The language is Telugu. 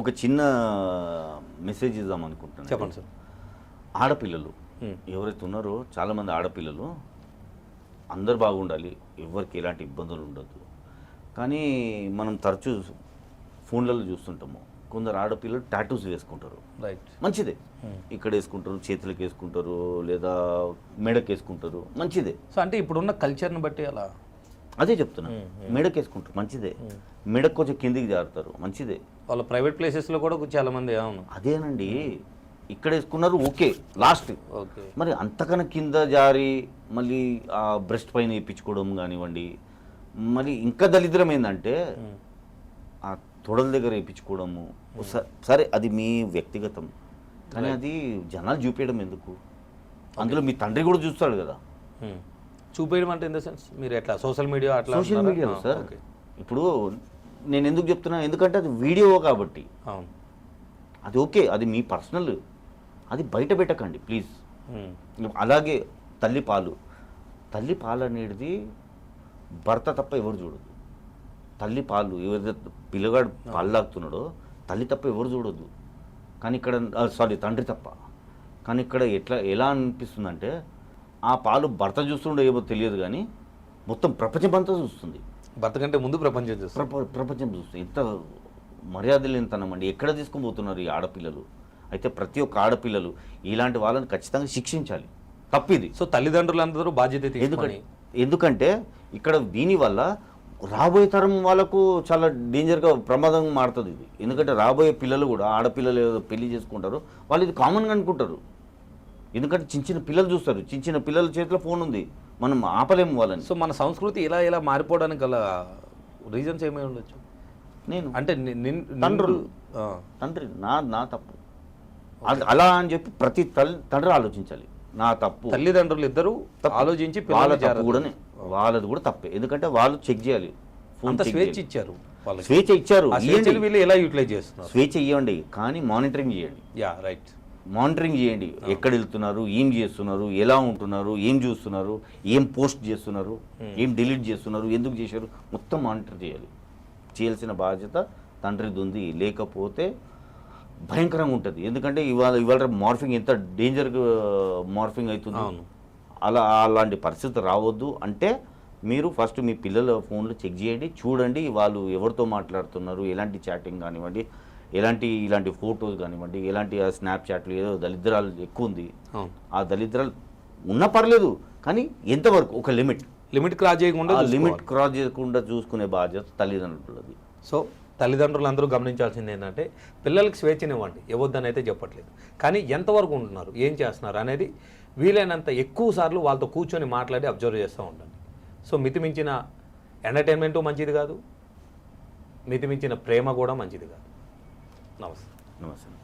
ఒక చిన్న మెసేజ్ ఇద్దాం అనుకుంటున్నాను. చెప్పండి సార్. ఆడపిల్లలు. ఎవరైతే ఉన్నారో చాలామంది ఆడపిల్లలు అందరు బాగుండాలి ఎవరికి ఎలాంటి ఇబ్బందులు ఉండదు కానీ మనం తరచూ ఫోన్లలో చూస్తుంటాము కొందరు ఆడపిల్లలు టాటూస్ వేసుకుంటారు. రైట్ మంచిదే. ఇక్కడ వేసుకుంటారు చేతులకు వేసుకుంటారు లేదా మెడకి వేసుకుంటారు మంచిదే. సో అంటే ఇప్పుడున్న కల్చర్ని బట్టి అలా? అదే చెప్తున్నా. మెడకి వేసుకుంటారు మంచిదే. మెడకు కొంచెం కిందికి జారుతారు మంచిదే. వాళ్ళ ప్రైవేట్ ప్లేసెస్లో కూడా చాలా మంది అవును అదేనండి. ఇక్కడ వేసుకున్నారు ఓకే లాస్ట్. ఓకే. మరి అంతకన్నా కింద జారి మళ్ళీ ఆ బ్రెస్ట్ పైన వేయించుకోవడం కానివ్వండి మరి ఇంకా దరిద్రం ఏంటంటే ఆ తొడల దగ్గర వేయించుకోవడము. సరే అది మీ వ్యక్తిగతం. కానీ అది జనాలు చూపించడం ఎందుకు? అందులో మీ తండ్రి కూడా చూస్తాడు కదా. ఉమ్. చూపేయడం అంటే ఇన్ ద సెన్స్ మీరు ఎట్లా? సోషల్ మీడియా అట్లా సోషల్ ఆ, సార్ ఇప్పుడు నేను ఎందుకు చెప్తున్నా? ఎందుకంటే అది వీడియో కాబట్టి. అవును. అది ఓకే అది మీ పర్సనల్ అది బయట పెట్టకండి ప్లీజ్. అలాగే తల్లి పాలు. తల్లి పాలు అనేది భర్త తప్ప ఎవరు చూడదు తల్లి పాలు ఎవరైతే పిల్లగాడు పాలు తాగుతున్నాడో తల్లి తప్ప ఎవరు చూడొద్దు. కానీ ఇక్కడ సారీ తండ్రి తప్ప. కానీ ఇక్కడ ఎట్లా ఎలా అనిపిస్తుందంటే ఆ పాలు భర్త చూస్తుండో ఏమో తెలియదు కానీ మొత్తం ప్రపంచమంతా చూస్తుంది. భర్త కంటే ముందు ప్రపంచం చూస్తారు ప్రప ప్రపంచం చూస్తుంది ఎంత మర్యాద లేనితనమండి ఎక్కడ తీసుకొని పోతున్నారు ఈ ఆడపిల్లలు? అయితే ప్రతి ఒక్క ఆడపిల్లలు ఇలాంటి వాళ్ళని ఖచ్చితంగా శిక్షించాలి. తప్పిది. సో తల్లిదండ్రులందరూ బాధ్యత తీసుకొని ఎందుకంటే ఎందుకంటే ఇక్కడ దీనివల్ల రాబోయే తరం వాళ్ళకు చాలా డేంజర్గా ప్రమాదంగా మారుతుంది ఇది. ఎందుకంటే రాబోయే పిల్లలు కూడా ఆడపిల్లలు ఏదో పెళ్ళి చేసుకుంటారు వాళ్ళు ఇది కామన్గా అనుకుంటారు. ఎందుకంటే చిన్న చిన్న పిల్లలు చూస్తారు. చిన్న చిన్న పిల్లల చేతిలో ఫోన్ ఉంది. మనం ఆపలేము వాళ్ళని. సో మన సంస్కృతి ఇలా ఇలా మారిపోవడానికి గల రీజన్స్ ఏమై ఉండొచ్చు? నేను. అంటే తండ్రులు. తండ్రి నా నా తప్పు. అలా అని చెప్పి ప్రతి తల్లి తండ్రి ఆలోచించాలి. నా తప్పు. తల్లిదండ్రులు ఇద్దరు ఆలోచించి వాళ్ళ తప్పు జాగ్రత్త- కూడా వాళ్ళది కూడా తప్పే. ఎందుకంటే వాళ్ళు చెక్ చేయాలి. అంత స్వేచ్ఛ. ఇచ్చారు స్వేచ్ఛ ఇచ్చారు. వీళ్ళు ఎలా యూటిలైజ్ చేస్తున్నారు? స్వేచ్ఛ ఇవ్వండి కానీ మానిటరింగ్ చేయండి. Yeah right. మానిటరింగ్ చేయండి. ఎక్కడ వెళ్తున్నారు ఏం చేస్తున్నారు ఎలా ఉంటున్నారు ఏం చూస్తున్నారు ఏం పోస్ట్ చేస్తున్నారు ఏం డిలీట్ చేస్తున్నారు ఎందుకు చేశారు? మొత్తం మానిటర్ చేయాలి. చేయాల్సిన బాధ్యత తండ్రిది ఉంది లేకపోతే భయంకరంగా ఉంటుంది. ఎందుకంటే ఇవాళ ఇవాళ మార్ఫింగ్ ఎంత డేంజర్గా మార్ఫింగ్ అవుతుంది. అలా అలాంటి పరిస్థితి రావద్దు. అంటే మీరు ఫస్ట్ మీ పిల్లల ఫోన్లు చెక్ చేయండి. చూడండి వాళ్ళు ఎవరితో మాట్లాడుతున్నారు ఎలాంటి చాటింగ్ కానివ్వండి. ఎలాంటి ఇలాంటి ఫొటోస్ కానివ్వండి ఎలాంటి స్నాప్చాట్లు ఏదో దళిద్రాలు ఎక్కువ ఉంది. ఆ దళిద్రాలు ఉన్నా పర్లేదు కానీ ఎంతవరకు ఒక లిమిట్? లిమిట్ క్రాస్ చేయకుండా. లిమిట్ క్రాస్ చేయకుండా చూసుకునే బాధ్యత తల్లిదండ్రులది. సో తల్లిదండ్రులు అందరూ గమనించాల్సింది ఏంటంటే పిల్లలకి స్వేచ్ఛనివ్వండి ఇవ్వద్దని అయితే చెప్పట్లేదు. కానీ ఎంతవరకు ఉంటున్నారు ఏం చేస్తున్నారు అనేది వీలైనంత ఎక్కువ సార్లు వాళ్ళతో కూర్చొని మాట్లాడి అబ్జర్వ్ చేస్తూ ఉండండి. సో మితిమించిన ఎంటర్టైన్మెంటు మంచిది కాదు మితిమించిన ప్రేమ కూడా మంచిది కాదు. నమస్తే. నమస్తే.